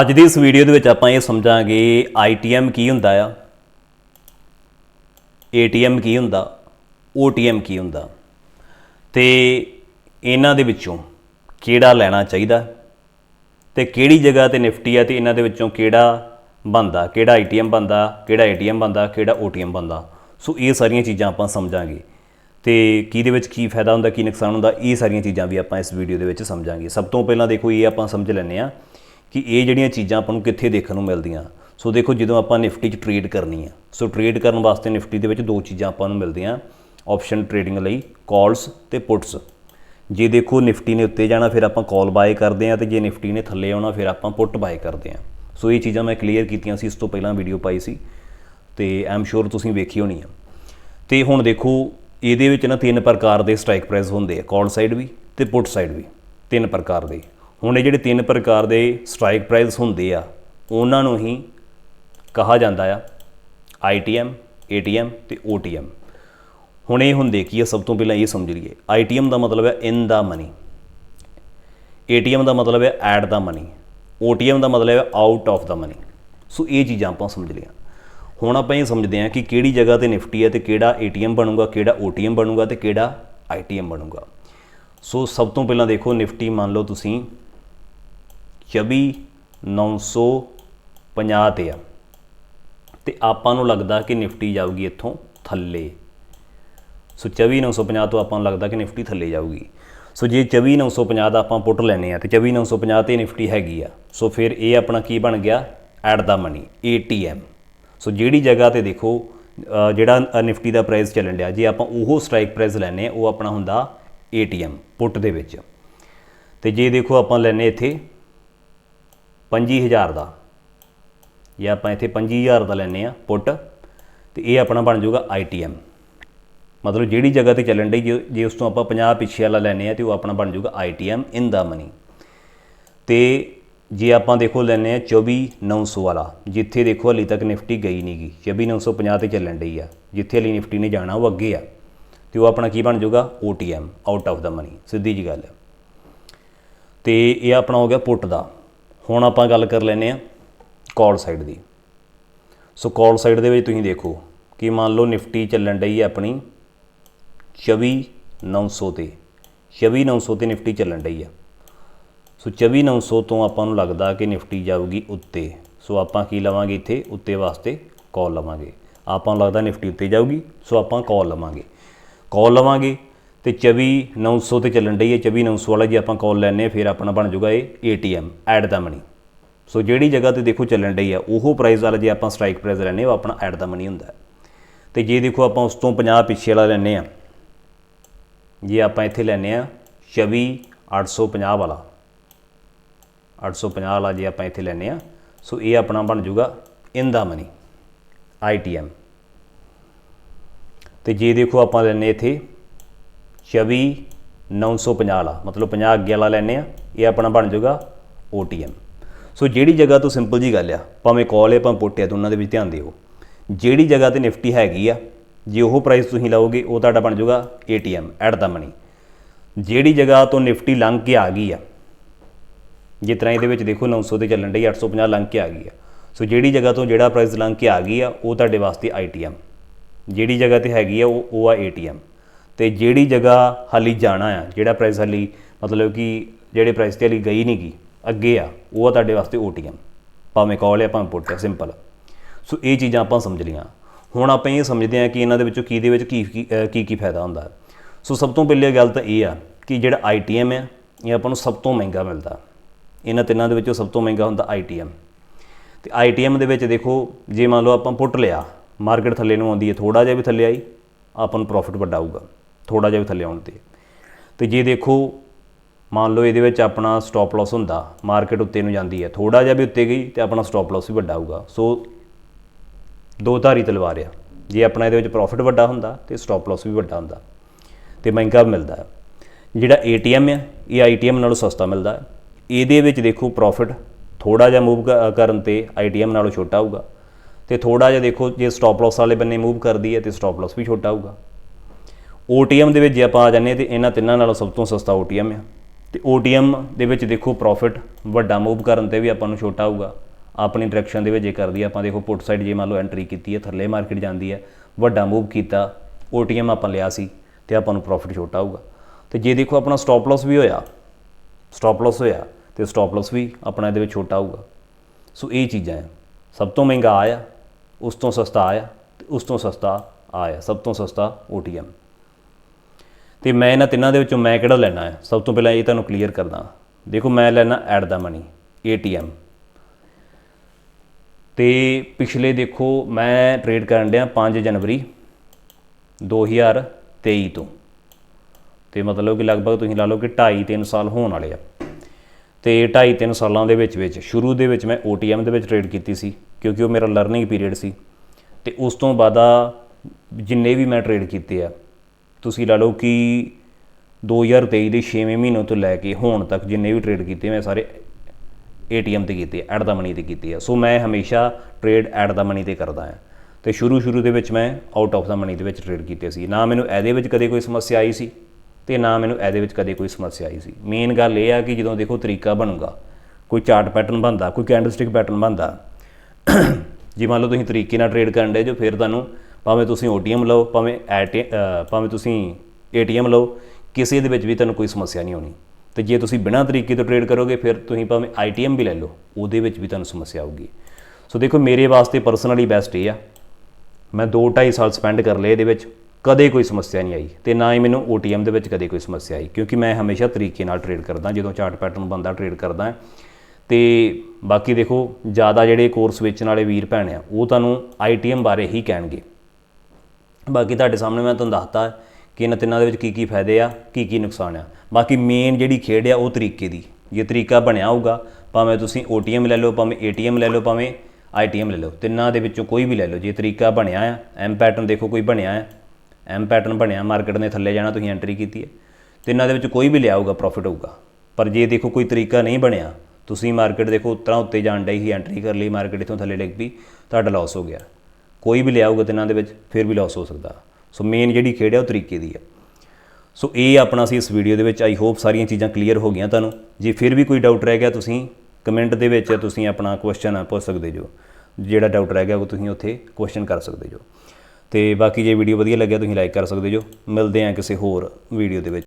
ਅੱਜ ਦੀ ਇਸ ਵੀਡੀਓ ਦੇ ਵਿੱਚ ਆਪਾਂ ਇਹ ਸਮਝਾਂਗੇ ITM ਕੀ ਹੁੰਦਾ ਆ? ATM ਕੀ ਹੁੰਦਾ? OTM ਕੀ ਹੁੰਦਾ? ਤੇ ਇਹਨਾਂ ਦੇ ਵਿੱਚੋਂ ਕਿਹੜਾ ਲੈਣਾ ਚਾਹੀਦਾ? ਤੇ ਕਿਹੜੀ ਜਗ੍ਹਾ ਤੇ ਨਿਫਟੀ ਆ ਤੇ ਇਹਨਾਂ ਦੇ ਵਿੱਚੋਂ ਕਿਹੜਾ ਬੰਦਾ ਕਿਹੜਾ ATM ਬੰਦਾ ਕਿਹੜਾ ATM ਬੰਦਾ ਕਿਹੜਾ OTM ਬੰਦਾ ਸੋ ਇਹ ਸਾਰੀਆਂ ਚੀਜ਼ਾਂ ਆਪਾਂ ਸਮਝਾਂਗੇ। ਤੇ ਕਿਹਦੇ ਵਿੱਚ ਕੀ ਫਾਇਦਾ ਹੁੰਦਾ, ਕੀ ਨੁਕਸਾਨ ਹੁੰਦਾ, ਇਹ ਸਾਰੀਆਂ ਚੀਜ਼ਾਂ ਵੀ ਆਪਾਂ ਇਸ ਵੀਡੀਓ ਦੇ ਵਿੱਚ ਸਮਝਾਂਗੇ। ਸਭ ਤੋਂ ਪਹਿਲਾਂ ਦੇਖੋ, ਇਹ ਆਪਾਂ ਸਮਝ ਲੈਂਦੇ ਆ ਕਿ ਇਹ ਜਿਹੜੀਆਂ ਚੀਜ਼ਾਂ ਆਪਾਂ ਨੂੰ ਕਿੱਥੇ ਦੇਖਣ ਨੂੰ ਮਿਲਦੀਆਂ। ਸੋ ਦੇਖੋ, ਜਦੋਂ ਆਪਾਂ ਨਿਫਟੀ 'ਚ ਟ੍ਰੇਡ ਕਰਨੀ ਆ, ਸੋ ਟ੍ਰੇਡ ਕਰਨ ਵਾਸਤੇ ਨਿਫਟੀ ਦੇ ਵਿੱਚ ਦੋ ਚੀਜ਼ਾਂ ਆਪਾਂ ਨੂੰ ਮਿਲਦੀਆਂ। ਆਪਸ਼ਨ ਟ੍ਰੇਡਿੰਗ ਲਈ ਕਾਲਸ ਤੇ ਪੁੱਟਸ ਜੇ ਦੇਖੋ, ਨਿਫਟੀ ਨੇ ਉੱਤੇ ਜਾਣਾ, ਫਿਰ ਆਪਾਂ ਕਾਲ ਬਾਏ ਕਰਦੇ ਆ ਤੇ ਜੇ ਨਿਫਟੀ ਨੇ ਥੱਲੇ ਆਉਣਾ, ਫਿਰ ਆਪਾਂ ਪੁੱਟ ਬਾਏ ਕਰਦੇ ਆ। ਸੋ ਇਹ ਚੀਜ਼ਾਂ ਮੈਂ ਕਲੀਅਰ ਕੀਤੀਆਂ ਸੀ, ਇਸ ਤੋਂ ਪਹਿਲਾਂ ਵੀਡੀਓ ਪਾਈ ਸੀ। ਤੇ ਆਮ ਸ਼ੋਰ ਤੁਸੀਂ ਵੇਖੀ ਹੋਣੀ ਆ। ਤੇ ਹੁਣ ਦੇਖੋ, ਇਹਦੇ ਵਿੱਚ ਨਾ ਤਿੰਨ ਪ੍ਰਕਾਰ ਦੇ ਸਟ੍ਰਾਈਕ ਪ੍ਰਾਈਸ ਹੁੰਦੇ ਆ ਕਾਲ ਸਾਈਡ ਵੀ ਤੇ ਪੁੱਟ ਸਾਈਡ ਵੀ, ਤਿੰਨ ਪ੍ਰਕਾਰ ਦੇ। ਹੁਣ ਇਹ ਜਿਹੜੇ ਤਿੰਨ ਪ੍ਰਕਾਰ ਦੇ ਸਟ੍ਰਾਈਕ ਪ੍ਰਾਈਸ ਹੁੰਦੇ ਆ, ਉਹਨਾਂ ਨੂੰ ਹੀ ਕਹਾ ਜਾਂਦਾ ਆ ITM ATM ਤੇ OTM ਹੁਣ ਇਹ ਹੁੰਦੇ ਕੀ ਆ ਸਭ ਤੋਂ ਪਹਿਲਾਂ ਇਹ ਸਮਝ ਲਈਏ। ITM ਦਾ ਮਤਲਬ ਹੈ ਇਨ ਦਾ ਮਨੀ ATM ਦਾ ਮਤਲਬ ਹੈ ਐਟ ਦਾ ਮਨੀ OTM ਦਾ ਮਤਲਬ ਹੈ out of the money so ਇਹ ਚੀਜ਼ਾਂ ਆਪਾਂ ਸਮਝ ਲਈਆਂ। ਹੁਣ ਆਪਾਂ ਇਹ ਸਮਝਦੇ ਹਾਂ ਕਿ ਕਿਹੜੀ ਜਗ੍ਹਾ ਤੇ ਨਿਫਟੀ ਹੈ ਤੇ ਕਿਹੜਾ ATM ਬਣੂਗਾ, ਕਿਹੜਾ OTM ਬਣੂਗਾ ਤੇ ਕਿਹੜਾ ITM ਬਣੂਗਾ। ਸੋ ਸਭ ਤੋਂ ਪਹਿਲਾਂ ਦੇਖੋ, ਨਿਫਟੀ ਮੰਨ ਲਓ ਤੁਸੀਂ 24950 ਤੇ ਆ। ਤੇ ਆਪਾਂ ਨੂੰ ਲੱਗਦਾ ਕਿ ਨਿਫਟੀ ਜਾਊਗੀ ਇੱਥੋਂ ਥੱਲੇ। ਸੋ 24950 ਤੋਂ ਆਪਾਂ ਨੂੰ ਲੱਗਦਾ ਕਿ ਨਿਫਟੀ ਥੱਲੇ ਜਾਊਗੀ। ਸੋ ਜੇ 24950 ਦਾ ਆਪਾਂ ਪੁੱਟ ਲੈਨੇ ਆ ਤੇ 24950 ਤੇ ਨਿਫਟੀ ਹੈਗੀ ਆ। ਸੋ ਫਿਰ ਇਹ ਆਪਣਾ ਕੀ ਬਣ ਗਿਆ? At the money ATM so ਜਿਹੜੀ ਜਗ੍ਹਾ ਤੇ ਦੇਖੋ ਜਿਹੜਾ ਨਿਫਟੀ ਦਾ ਪ੍ਰਾਈਸ ਚੱਲਣ ਡਿਆ, ਜੇ ਆਪਾਂ ਉਹ ਸਟ੍ਰਾਈਕ ਪ੍ਰਾਈਸ ਲੈਨੇ ਆ ਉਹ ਆਪਣਾ ਹੁੰਦਾ ATM ਪੁੱਟ ਦੇ ਵਿੱਚ। ਤੇ ਜੇ ਦੇਖੋ ਆਪਾਂ ਲੈਨੇ ਇੱਥੇ 25000 ਦਾ। ਜਾਂ ਆਪਾਂ ਇੱਥੇ 25000 ਦਾ ਲੈਨੇ ਆ ਪੁੱਟ, ਤੇ ਇਹ ਆਪਣਾ ਬਣ ਜਾਊਗਾ ITM ਮਤਲਬ ਜਿਹੜੀ ਜਗ੍ਹਾ ਤੇ ਚੱਲਣ ਡਈ, ਜੇ ਜੇ ਉਸ ਤੋਂ ਆਪਾਂ 50 ਪਿੱਛੇ ਵਾਲਾ ਲੈਨੇ ਆ ਤੇ ਉਹ ਆਪਣਾ ਬਣ ਜਾਊਗਾ ITM ਇਨ ਦਾ ਮਨੀ ਤੇ ਜੇ ਆਪਾਂ ਦੇਖੋ ਲੈਨੇ ਆ 24900 ਵਾਲਾ, ਜਿੱਥੇ ਦੇਖੋ ਹਲੀ ਤੱਕ ਨਿਫਟੀ ਗਈ ਨਹੀਂਗੀ 24950 ਤੇ ਚੱਲਣ ਡਈ ਆ, ਜਿੱਥੇ ਹਲੀ ਨਿਫਟੀ ਨੇ ਜਾਣਾ ਉਹ ਅੱਗੇ ਆ। ਤੇ ਉਹ ਆਪਣਾ ਕੀ ਬਣ ਜਾਊਗਾ? OTM out of the money ਸਿੱਧੀ ਜੀ ਗੱਲ ਹੈ ਤੇ ਇਹ ਆਪਣਾ ਹੋ ਗਿਆ ਪੁੱਟ ਦਾ। ਹੁਣ ਆਪਾਂ ਗੱਲ ਕਰ ਲੈਨੇ ਆ ਕਾਲ ਸਾਈਡ ਦੀ। ਸੋ ਕਾਲ ਸਾਈਡ ਦੇ ਵਿੱਚ ਤੁਸੀਂ ਦੇਖੋ ਕਿ ਮੰਨ ਲਓ ਨਿਫਟੀ ਚੱਲਣ ਡਈ ਹੈ ਆਪਣੀ 24900 ਤੇ। 24900 ਤੇ ਨਿਫਟੀ ਚੱਲਣ ਡਈ ਆ ਸੋ 24900 ਤੋਂ ਆਪਾਂ ਨੂੰ ਲੱਗਦਾ ਕਿ ਨਿਫਟੀ ਜਾਊਗੀ ਉੱਤੇ। ਸੋ ਆਪਾਂ ਕੀ ਲਵਾਂਗੇ ਇੱਥੇ? ਉੱਤੇ ਵਾਸਤੇ ਕਾਲ ਲਵਾਂਗੇ। ਆਪਾਂ ਨੂੰ ਲੱਗਦਾ ਨਿਫਟੀ ਉੱਤੇ ਜਾਊਗੀ, ਸੋ ਆਪਾਂ ਕਾਲ ਲਵਾਂਗੇ। ਕਾਲ ਲਵਾਂਗੇ ਤੇ 24900 ਤੇ ਚੱਲਣ ਡਈ ਹੈ। 24900 ਵਾਲਾ ਜੇ ਆਪਾਂ ਕਾਲ ਲੈਨੇ ਫਿਰ ਆਪਣਾ ਬਣ ਜਾਊਗਾ ਇਹ ATM at the money so ਜਿਹੜੀ ਜਗ੍ਹਾ ਤੇ ਦੇਖੋ ਚੱਲਣ ਡਈ ਆ ਉਹ ਪ੍ਰਾਈਸ ਵਾਲਾ ਜੇ ਆਪਾਂ ਸਟ੍ਰਾਈਕ ਪ੍ਰਾਈਸ ਲੈਨੇ ਉਹ ਆਪਣਾ ਐਟ ਦਾ ਮਨੀ ਹੁੰਦਾ ਹੈ। ਤੇ ਜੇ ਦੇਖੋ ਆਪਾਂ ਉਸ ਤੋਂ 50 ਪਿੱਛੇ ਵਾਲਾ ਲੈਨੇ ਆ ਜੇ ਆਪਾਂ ਇੱਥੇ ਲੈਨੇ ਆ 24850 ਵਾਲਾ 850 ਵਾਲਾ ਜੇ ਆਪਾਂ ਇੱਥੇ ਲੈਨੇ ਆ ਸੋ ਇਹ ਆਪਣਾ ਬਣ ਜਾਊਗਾ ਇਨ ਦਾ ਮਨੀ ITM ਤੇ ਜੇ ਦੇਖੋ ਆਪਾਂ ਲੈਨੇ ਇੱਥੇ 24950 ਵਾਲਾ, ਮਤਲਬ 50 ਅੱਗੇ ਵਾਲਾ ਲੈਨੇ ਆ, ਇਹ ਆਪਣਾ ਬਣ ਜਾਊਗਾ OTM ਸੋ ਜਿਹੜੀ ਜਗ੍ਹਾ ਤੋਂ ਸਿੰਪਲ ਜੀ ਗੱਲ ਆ, ਭਾਵੇਂ ਕਾਲ ਹੈ ਭਾਵੇਂ ਪੁੱਟ ਹੈ ਦੋਨਾਂ ਦੇ ਵਿੱਚ ਧਿਆਨ ਦਿਓ। ਜਿਹੜੀ ਜਗ੍ਹਾ ਤੇ ਨਿਫਟੀ ਹੈਗੀ ਆ, ਜੇ ਉਹ ਪ੍ਰਾਈਸ ਤੁਸੀਂ ਲਾਓਗੇ, ਉਹ ਤੁਹਾਡਾ ਬਣ ਜਾਊਗਾ ATM ਐਟ ਦਾ ਮਨੀ ਜਿਹੜੀ ਜਗ੍ਹਾ ਤੋਂ ਨਿਫਟੀ ਲੰਘ ਕੇ ਆ ਗਈ ਆ, ਜਿਸ ਤਰ੍ਹਾਂ ਇਹਦੇ ਵਿੱਚ ਦੇਖੋ 900 ਤੇ ਚੱਲਣ ਡਈ 850 ਲੰਘ ਕੇ ਆ ਗਈ ਆ। ਸੋ ਜਿਹੜੀ ਜਗ੍ਹਾ ਤੋਂ ਜਿਹੜਾ ਪ੍ਰਾਈਸ ਲੰਘ ਕੇ ਆ ਗਈ ਆ, ਉਹ ਤੁਹਾਡੇ ਵਾਸਤੇ ITM ਜਿਹੜੀ ਜਗ੍ਹਾ ਤੇ ਹੈਗੀ ਆ, ਉਹ ਉਹ ਆ ATM ਤੇ ਜਿਹੜੀ ਜਗ੍ਹਾ ਹਾਲੀ ਜਾਣਾ ਆ, ਜਿਹੜਾ ਪ੍ਰਾਈਸ ਹਾਲੀ, ਮਤਲਬ ਕਿ ਜਿਹੜੇ ਪ੍ਰਾਈਸ ਤੇ ਹਾਲੀ ਗਈ ਨਹੀਂ ਗੀ, ਅੱਗੇ ਆ, ਉਹ ਆ ਤੁਹਾਡੇ ਵਾਸਤੇ OTM ਭਾਵੇਂ ਕਾਲ ਹੈ ਭਾਵੇਂ ਪੁੱਟ ਹੈ ਸਿੰਪਲ ਸੋ ਇਹ ਚੀਜ਼ਾਂ ਆਪਾਂ ਸਮਝ ਲਈਆਂ। ਹੁਣ ਆਪਾਂ ਇਹ ਸਮਝਦੇ ਹਾਂ ਕਿ ਇਹਨਾਂ ਦੇ ਵਿੱਚੋਂ ਕੀ ਦੇ ਵਿੱਚ ਕੀ ਕੀ ਕੀ ਫਾਇਦਾ ਹੁੰਦਾ। ਹੈ। ਸੋ ਸਭ ਤੋਂ ਪਹਿਲੀ ਗੱਲ ਤਾਂ ਇਹ ਆ ਕਿ ਜਿਹੜਾ ITM ਹੈ ਇਹ ਆਪਾਂ ਨੂੰ ਸਭ ਤੋਂ ਮਹਿੰਗਾ ਮਿਲਦਾ। ਇਹਨਾਂ ਤਿੰਨਾਂ ਦੇ ਵਿੱਚੋਂ ਸਭ ਤੋਂ ਮਹਿੰਗਾ ਹੁੰਦਾ ITM ਤੇ ITM ਦੇ ਵਿੱਚ ਦੇਖੋ, ਜੇ ਮੰਨ ਲਓ ਆਪਾਂ ਪੁੱਟ ਲਿਆ, ਮਾਰਕੀਟ ਥੱਲੇ ਨੂੰ ਆਉਂਦੀ ਹੈ ਥੋੜਾ ਜਿਹਾ ਵੀ ਥੱਲੇ ਆਈ, ਆਪਾਂ ਨੂੰ ਪ੍ਰੋਫਿਟ ਵੱਡਾ ਆਊਗਾ। ਥੋੜਾ ਜਿਹਾ ਵੀ ਥੱਲੇ ਆਉਣ ਤੇ। ਤੇ ਜੇ ਦੇਖੋ, ਮੰਨ ਲਓ ਇਹਦੇ ਵਿੱਚ ਆਪਣਾ ਸਟਾਪ ਲਾਸ ਹੁੰਦਾ ਮਾਰਕੀਟ ਉੱਤੇ ਨੂੰ ਜਾਂਦੀ ਹੈ ਥੋੜਾ ਜਿਹਾ ਵੀ ਉੱਤੇ ਗਈ ਤੇ ਆਪਣਾ ਸਟਾਪ ਲਾਸ ਵੀ ਵੱਡਾ ਹੋਊਗਾ। ਸੋ ਦੋ ਧਾਰੀ ਤਲਵਾਰ ਆ। ਜੇ ਆਪਣਾ ਇਹਦੇ ਵਿੱਚ ਪ੍ਰੋਫਿਟ ਵੱਡਾ ਹੁੰਦਾ ਤੇ ਸਟਾਪ ਲਾਸ ਵੀ ਵੱਡਾ ਹੁੰਦਾ। ਤੇ ਮਹਿੰਗਾ ਮਿਲਦਾ। ਹੈ ਜਿਹੜਾ ATM ਹੈ ਇਹ ITM ਨਾਲੋਂ ਸਸਤਾ ਮਿਲਦਾ। ਹੈ ਇਹਦੇ ਵਿੱਚ ਦੇਖੋ ਪ੍ਰੋਫਿਟ ਥੋੜਾ ਜਿਹਾ ਮੂਵ ਕਰਨ ਤੇ ITM ਨਾਲੋਂ ਛੋਟਾ ਹੋਊਗਾ। ਤੇ ਥੋੜਾ ਜਿਹਾ ਦੇਖੋ, ਜੇ ਸਟਾਪ ਲਾਸ ਵਾਲੇ ਬੰਨੇ ਮੂਵ ਕਰਦੀ ਹੈ ਤੇ ਸਟਾਪ ਲਾਸ ਵੀ ਛੋਟਾ ਹੋਊਗਾ। OTM ਦੇ ਵਿੱਚ ਜੇ ਆਪਾਂ ਆ ਜਾਂਦੇ ਹਾਂ ਤੇ ਇਹਨਾਂ ਤਿੰਨਾਂ ਨਾਲੋਂ ਸਭ ਤੋਂ ਸਸਤਾ OTM ਆ। ਤੇ OTM ਦੇ ਵਿੱਚ ਦੇਖੋ ਪ੍ਰੋਫਿਟ ਵੱਡਾ ਮੂਵ ਕਰਨ ਤੇ ਵੀ ਆਪਾਂ ਨੂੰ ਛੋਟਾ ਆਊਗਾ ਆਪਣੀ ਡਾਇਰੈਕਸ਼ਨ ਦੇ ਵਿੱਚ ਜੇ ਕਰਦੀ ਆਪਾਂ, ਦੇਖੋ ਪੁੱਟ ਸਾਈਡ ਜੇ ਮੰਨ ਲਓ ਐਂਟਰੀ ਕੀਤੀ ਹੈ ਥੱਲੇ ਮਾਰਕੀਟ ਜਾਂਦੀ ਹੈ ਵੱਡਾ ਮੂਵ ਕੀਤਾ OTM ਆਪਾਂ ਲਿਆ ਸੀ ਤੇ ਆਪਾਂ ਨੂੰ ਪ੍ਰੋਫਿਟ ਛੋਟਾ ਆਊਗਾ ਤੇ ਜੇ ਦੇਖੋ ਆਪਣਾ ਸਟਾਪ ਲਾਸ ਵੀ ਹੋਇਆ ਸਟਾਪ ਲਾਸ ਹੋਇਆ ਤੇ ਸਟਾਪ ਲਾਸ ਵੀ ਆਪਣਾ ਇਹਦੇ ਵਿੱਚ ਛੋਟਾ ਆਊਗਾ ਸੋ ਇਹ ਚੀਜ਼ਾਂ ਆ। ਸਭ ਤੋਂ ਮਹਿੰਗਾ ਆਇਆ, ਉਸ ਤੋਂ ਸਸਤਾ ਆਇਆ ਤੇ ਉਸ ਤੋਂ ਸਸਤਾ ਆਇਆ, ਸਭ ਤੋਂ ਸਸਤਾ OTM ਤੇ ਮੈਂ ਇਹਨਾਂ ਤਿੰਨਾਂ ਦੇ ਵਿੱਚੋਂ ਮੈਂ ਕਿਹੜਾ ਲੈਣਾ ਹੈ? ਸਭ ਤੋਂ ਪਹਿਲਾਂ ਇਹ ਤੁਹਾਨੂੰ ਕਲੀਅਰ ਕਰਦਾ ਦੇਖੋ, ਮੈਂ ਲੈਣਾ ਐਡ ਦਾ ਮਨੀ ATM ਤੇ ਪਿਛਲੇ ਦੇਖੋ, ਮੈਂ ਟ੍ਰੇਡ ਕਰਨ ਡਿਆ 5 ਜਨਵਰੀ 2023 ਤੋਂ। ਤੇ ਮਤਲਬ ਕਿ ਲਗਭਗ ਤੁਸੀਂ ਲਾ ਲਓ ਕਿ 2.5 3 ਸਾਲ ਹੋਣ ਵਾਲੇ ਆ। ਤੇ 2.5 3 ਸਾਲਾਂ ਦੇ ਵਿੱਚ ਵਿੱਚ, ਸ਼ੁਰੂ ਦੇ ਵਿੱਚ ਮੈਂ OTM ਦੇ ਵਿੱਚ ਟ੍ਰੇਡ ਕੀਤੀ ਸੀ, ਕਿਉਂਕਿ ਉਹ ਮੇਰਾ ਲਰਨਿੰਗ ਪੀਰੀਅਡ ਸੀ। ਤੇ ਉਸ ਤੋਂ ਬਾਅਦ ਜਿੰਨੇ ਵੀ ਮੈਂ ਟ੍ਰੇਡ ਕੀਤੇ ਆ ਤੁਸੀਂ ਲਾ ਲਓ ਕਿ 2023 ਦੇ 6ਵੇਂ ਮਹੀਨੇ ਤੋਂ ਲੈ ਕੇ ਹੁਣ ਤੱਕ ਜਿੰਨੇ ਵੀ ਟ੍ਰੇਡ ਕੀਤੇ, ਮੈਂ ਸਾਰੇ ATM ਤੇ ਕੀਤੇ ਐਟ ਦਾ ਮਨੀ ਤੇ ਕੀਤੇ ਆ। ਸੋ ਮੈਂ ਹਮੇਸ਼ਾ ਟ੍ਰੇਡ ਐਟ ਦਾ ਮਨੀ ਤੇ ਕਰਦਾ ਹਾਂ। ਤੇ ਸ਼ੁਰੂ ਸ਼ੁਰੂ ਦੇ ਵਿੱਚ ਮੈਂ ਆਊਟ ਆਫ ਦਾ ਮਨੀ ਦੇ ਵਿੱਚ ਟ੍ਰੇਡ ਕੀਤੇ ਸੀ। ਨਾ ਮੈਨੂੰ ਇਹਦੇ ਵਿੱਚ ਕਦੇ ਕੋਈ ਸਮੱਸਿਆ ਆਈ ਸੀ ਤੇ ਨਾ ਮੈਨੂੰ ਇਹਦੇ ਵਿੱਚ ਕਦੇ ਕੋਈ ਸਮੱਸਿਆ ਆਈ ਸੀ। ਮੇਨ ਗੱਲ ਇਹ ਆ ਕਿ ਜਦੋਂ ਦੇਖੋ ਤਰੀਕਾ ਬਣੂਗਾ, ਕੋਈ ਚਾਰਟ ਪੈਟਰਨ ਬਣਦਾ, ਕੋਈ ਕੈਂਡਲਸਟਿਕ ਪੈਟਰਨ ਬਣਦਾ, ਜੇ ਮੰਨ ਲਓ ਤੁਸੀਂ ਤਰੀਕੇ ਨਾਲ ਟ੍ਰੇਡ ਕਰਨ ਦੇ ਜੋ, ਫਿਰ ਤੁਹਾਨੂੰ ਭਾਵੇਂ ਤੁਸੀਂ OTM ਲਓ, ਭਾਵੇਂ AT ਭਾਵੇਂ ਤੁਸੀਂ ATM ਲਓ, ਕਿਸੇ ਦੇ ਵਿੱਚ ਵੀ ਤੁਹਾਨੂੰ ਕੋਈ ਸਮੱਸਿਆ ਨਹੀਂ ਆਉਣੀ। ਤੇ ਜੇ ਤੁਸੀਂ ਬਿਨਾਂ ਤਰੀਕੇ ਤੋਂ ਟ੍ਰੇਡ ਕਰੋਗੇ, ਫਿਰ ਤੁਸੀਂ ਭਾਵੇਂ ITM ਵੀ ਲੈ ਲਓ, ਉਹਦੇ ਵਿੱਚ ਵੀ ਤੁਹਾਨੂੰ ਸਮੱਸਿਆ ਆਊਗੀ। ਸੋ ਦੇਖੋ, ਮੇਰੇ ਵਾਸਤੇ ਪਰਸਨਲੀ ਬੈਸਟ ਇਹ ਆ। ਮੈਂ 2.5 ਸਾਲ ਸਪੈਂਡ ਕਰ ਲਏ ਇਹਦੇ ਵਿੱਚ, ਕਦੇ ਕੋਈ ਸਮੱਸਿਆ ਨਹੀਂ ਆਈ ਤੇ ਨਾ ਹੀ ਮੈਨੂੰ OTM ਦੇ ਵਿੱਚ ਕਦੇ ਕੋਈ ਸਮੱਸਿਆ ਆਈ, ਕਿਉਂਕਿ ਮੈਂ ਹਮੇਸ਼ਾ ਤਰੀਕੇ ਨਾਲ ਟ੍ਰੇਡ ਕਰਦਾ, ਜਦੋਂ ਚਾਰਟ ਪੈਟਰਨ ਬੰਦਾ ਟ੍ਰੇਡ ਕਰਦਾ ਤੇ ਬਾਕੀ ਦੇਖੋ, ਜ਼ਿਆਦਾ ਜਿਹੜੇ ਕੋਰਸ ਵੇਚਣ ਵਾਲੇ ਵੀਰ ਭੈਣ ਆ, ਉਹ ਤੁਹਾਨੂੰ ITM ਬਾਰੇ ਹੀ ਕਹਿਣਗੇ। ਬਾਕੀ ਤੁਹਾਡੇ ਸਾਹਮਣੇ ਮੈਂ ਤੁਹਾਨੂੰ ਦੱਸਤਾ ਕਿ ਇਹਨਾਂ ਤਿੰਨਾਂ ਦੇ ਵਿੱਚ ਕੀ ਕੀ ਫਾਇਦੇ ਆ, ਕੀ ਕੀ ਨੁਕਸਾਨ ਆ। ਬਾਕੀ ਮੇਨ ਜਿਹੜੀ ਖੇਡ ਆ, ਉਹ ਤਰੀਕੇ ਦੀ। ਜੇ ਤਰੀਕਾ ਬਣਿਆ ਹੋਊਗਾ, ਭਾਵੇਂ ਤੁਸੀਂ OTM ਲੈ ਲਓ, ਭਾਵੇਂ ATM ਲੈ ਲਓ, ਭਾਵੇਂ ITM ਲੈ ਲਓ, ਤਿੰਨਾਂ ਦੇ ਵਿੱਚੋਂ ਕੋਈ ਵੀ ਲੈ ਲਓ, ਜੇ ਤਰੀਕਾ ਬਣਿਆ ਆ ਐਮ ਪੈਟਰਨ ਦੇਖੋ ਕੋਈ ਬਣਿਆ ਆ। ਐਮ ਪੈਟਰਨ ਬਣਿਆ ਮਾਰਕੀਟ ਨੇ ਥੱਲੇ ਜਾਣਾ, ਤੁਸੀਂ ਐਂਟਰੀ ਕੀਤੀ ਹੈ ਤਿੰਨਾਂ ਦੇ ਵਿੱਚ ਕੋਈ ਵੀ ਲਿਆ ਹੋਊਗਾ ਪ੍ਰੋਫਿਟ ਹੋਊਗਾ। ਪਰ ਜੇ ਦੇਖੋ ਕੋਈ ਤਰੀਕਾ ਨਹੀਂ ਬਣਿਆ, ਤੁਸੀਂ ਮਾਰਕੀਟ ਦੇਖੋ, ਉਤਰਾਂ ਉੱਤੇ ਜਾਣ ਡਈ ਹੀ ਐਂਟਰੀ ਕਰ ਲਈ ਮਾਰਕੀਟ ਇਥੋਂ ਥੱਲੇ ਡਿੱਗ ਪਈ, ਤੁਹਾਡਾ ਲਾਸ ਹੋ ਗਿਆ। ਕੋਈ ਵੀ ਲਿਆਊਗਾ ਤਿੰਨਾਂ ਦੇ ਵਿੱਚ ਫਿਰ ਵੀ ਲਾਸ ਹੋ ਸਕਦਾ। ਸੋ ਮੇਨ ਜਿਹੜੀ ਖੇਡ ਹੈ ਉਹ ਤਰੀਕੇ ਦੀ ਹੈ ਸੋ ਇਹ ਆਪਣਾ ਸੀ ਇਸ ਵੀਡੀਓ ਦੇ ਵਿੱਚ। ਆਈ ਹੋਪ ਸਾਰੀਆਂ ਚੀਜ਼ਾਂ ਕਲੀਅਰ ਹੋ ਗਈਆਂ ਤੁਹਾਨੂੰ। ਜੇ ਫਿਰ ਵੀ ਕੋਈ ਡਾਊਟ ਰਹਿ ਗਿਆ, ਤੁਸੀਂ ਕਮੈਂਟ ਦੇ ਵਿੱਚ ਤੁਸੀਂ ਆਪਣਾ ਕੁਐਸਚਨ ਪੁੱਛ ਸਕਦੇ ਜੋ। ਜਿਹੜਾ ਡਾਊਟ ਰਹਿ ਗਿਆ, ਉਹ ਤੁਸੀਂ ਉੱਥੇ ਕੁਐਸਚਨ ਕਰ ਸਕਦੇ ਜੋ। ਤੇ ਬਾਕੀ ਜੇ ਵੀਡੀਓ ਵਧੀਆ ਲੱਗਿਆ, ਤੁਸੀਂ ਲਾਈਕ ਕਰ ਸਕਦੇ ਜੋ। ਮਿਲਦੇ ਹਾਂ ਕਿਸੇ ਹੋਰ ਵੀਡੀਓ ਦੇ ਵਿੱਚ।